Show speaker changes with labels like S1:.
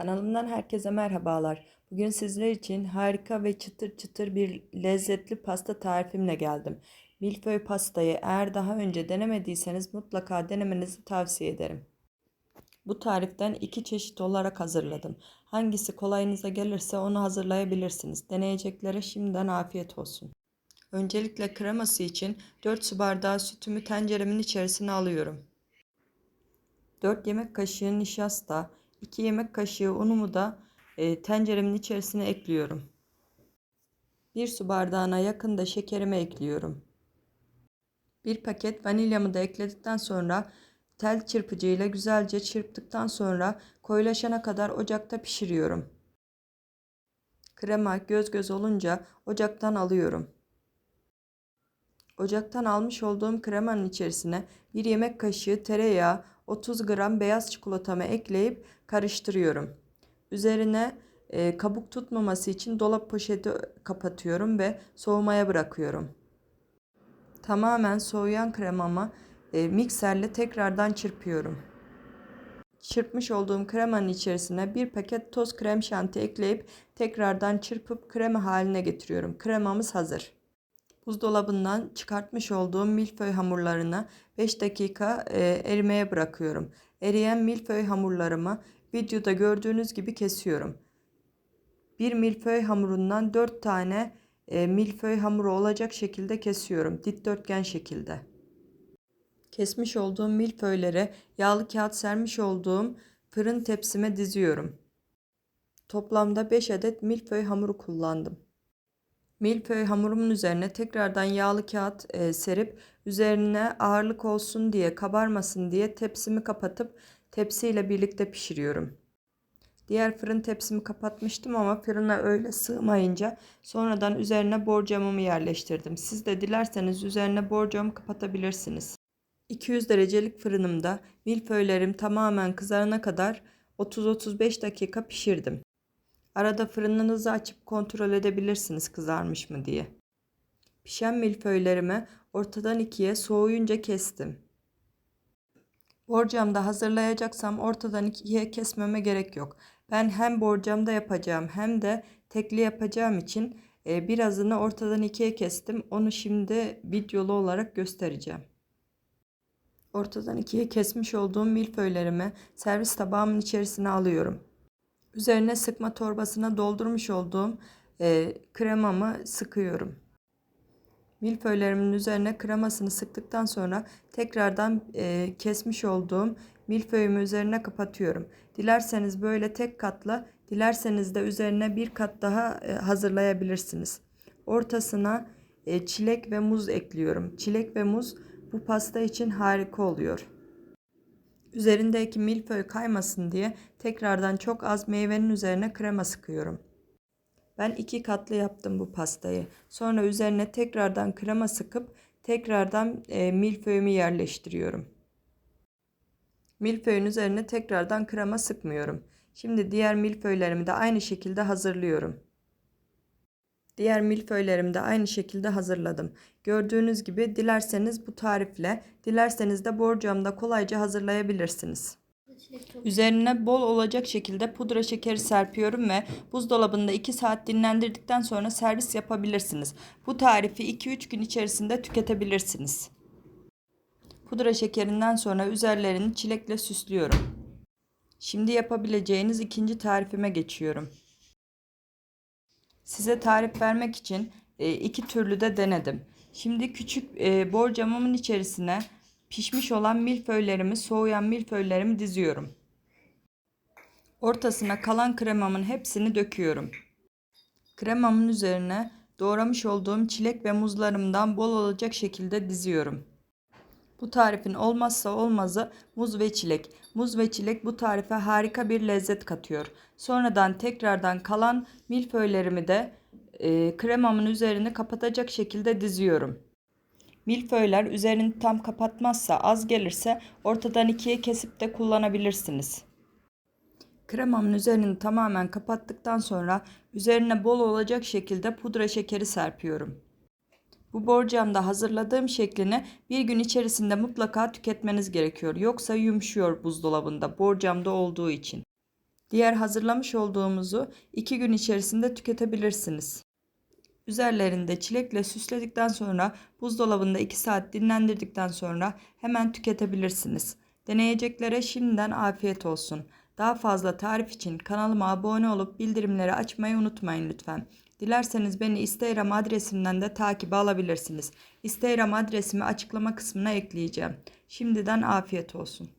S1: Kanalımdan herkese merhabalar. Bugün sizler için harika ve çıtır çıtır bir lezzetli pasta tarifimle geldim. Milföy pastayı eğer daha önce denemediyseniz mutlaka denemenizi tavsiye ederim. Bu tariften iki çeşit olarak hazırladım. Hangisi kolayınıza gelirse onu hazırlayabilirsiniz. Deneyeceklere şimdiden afiyet olsun. Öncelikle kreması için 4 su bardağı sütümü tenceremin içerisine alıyorum. 4 yemek kaşığı nişasta, 2 yemek kaşığı unumu da e, tenceremin içerisine ekliyorum. 1 su bardağına yakın da şekerimi ekliyorum. 1 paket vanilyamı da ekledikten sonra tel çırpıcıyla güzelce çırptıktan sonra koyulaşana kadar ocakta pişiriyorum. Krema göz göz olunca ocaktan alıyorum. Ocaktan almış olduğum kremanın içerisine 1 yemek kaşığı tereyağı, 30 gram beyaz çikolatamı ekleyip karıştırıyorum. Üzerine e, kabuk tutmaması için dolap poşeti kapatıyorum ve soğumaya bırakıyorum. Tamamen soğuyan kremamı e, mikserle tekrardan çırpıyorum. Çırpmış olduğum kremanın içerisine bir paket toz krem şanti ekleyip tekrardan çırpıp krema haline getiriyorum. Kremamız hazır. Buzdolabından çıkartmış olduğum milföy hamurlarını 5 dakika e, erimeye bırakıyorum. Eriyen milföy hamurlarımı videoda gördüğünüz gibi kesiyorum. Bir milföy hamurundan 4 tane e, milföy hamuru olacak şekilde kesiyorum. Dikdörtgen şekilde. Kesmiş olduğum milföyleri yağlı kağıt sermiş olduğum fırın tepsime diziyorum. Toplamda 5 adet milföy hamuru kullandım. Milföy hamurumun üzerine tekrardan yağlı kağıt e, serip üzerine ağırlık olsun diye kabarmasın diye tepsimi kapatıp tepsiyle birlikte pişiriyorum. Diğer fırın tepsimi kapatmıştım ama fırına öyle sığmayınca sonradan üzerine borcamımı yerleştirdim. Siz de dilerseniz üzerine borcamı kapatabilirsiniz. 200 derecelik fırınımda milföylerim tamamen kızarana kadar 30-35 dakika pişirdim. Arada fırınınızı açıp kontrol edebilirsiniz kızarmış mı diye. Pişen milföylerimi ortadan ikiye soğuyunca kestim. Borcamda hazırlayacaksam ortadan ikiye kesmeme gerek yok. Ben hem borcamda yapacağım hem de tekli yapacağım için e, birazını ortadan ikiye kestim. Onu şimdi videolu olarak göstereceğim. Ortadan ikiye kesmiş olduğum milföylerimi servis tabağımın içerisine alıyorum. Üzerine sıkma torbasına doldurmuş olduğum e, kremamı sıkıyorum. Milföylerimin üzerine kremasını sıktıktan sonra tekrardan e, kesmiş olduğum milföyümü üzerine kapatıyorum. Dilerseniz böyle tek katla, dilerseniz de üzerine bir kat daha e, hazırlayabilirsiniz. Ortasına e, çilek ve muz ekliyorum. Çilek ve muz bu pasta için harika oluyor. Üzerindeki milföy kaymasın diye tekrardan çok az meyvenin üzerine krema sıkıyorum. Ben iki katlı yaptım bu pastayı. Sonra üzerine tekrardan krema sıkıp tekrardan e, milföyümü yerleştiriyorum. Milföyün üzerine tekrardan krema sıkmıyorum. Şimdi diğer milföylerimi de aynı şekilde hazırlıyorum. Diğer milföylerimi de aynı şekilde hazırladım. Gördüğünüz gibi dilerseniz bu tarifle, dilerseniz de borcamda kolayca hazırlayabilirsiniz. Üzerine bol olacak şekilde pudra şekeri serpiyorum ve buzdolabında 2 saat dinlendirdikten sonra servis yapabilirsiniz. Bu tarifi 2-3 gün içerisinde tüketebilirsiniz. Pudra şekerinden sonra üzerlerini çilekle süslüyorum. Şimdi yapabileceğiniz ikinci tarifime geçiyorum. Size tarif vermek için e, iki türlü de denedim. Şimdi küçük e, borcamımın içerisine pişmiş olan milföylerimi, soğuyan milföylerimi diziyorum. Ortasına kalan kremamın hepsini döküyorum. Kremamın üzerine doğramış olduğum çilek ve muzlarımdan bol olacak şekilde diziyorum. Bu tarifin olmazsa olmazı muz ve çilek. Muz ve çilek bu tarife harika bir lezzet katıyor. Sonradan tekrardan kalan milföylerimi de e, kremamın üzerini kapatacak şekilde diziyorum. Milföyler üzerini tam kapatmazsa az gelirse ortadan ikiye kesip de kullanabilirsiniz. Kremamın üzerini tamamen kapattıktan sonra üzerine bol olacak şekilde pudra şekeri serpiyorum. Bu borcamda hazırladığım şeklini bir gün içerisinde mutlaka tüketmeniz gerekiyor. Yoksa yumuşuyor buzdolabında borcamda olduğu için. Diğer hazırlamış olduğumuzu 2 gün içerisinde tüketebilirsiniz. Üzerlerinde çilekle süsledikten sonra buzdolabında 2 saat dinlendirdikten sonra hemen tüketebilirsiniz. Deneyeceklere şimdiden afiyet olsun. Daha fazla tarif için kanalıma abone olup bildirimleri açmayı unutmayın lütfen. Dilerseniz beni Instagram adresimden de takibe alabilirsiniz. Instagram adresimi açıklama kısmına ekleyeceğim. Şimdiden afiyet olsun.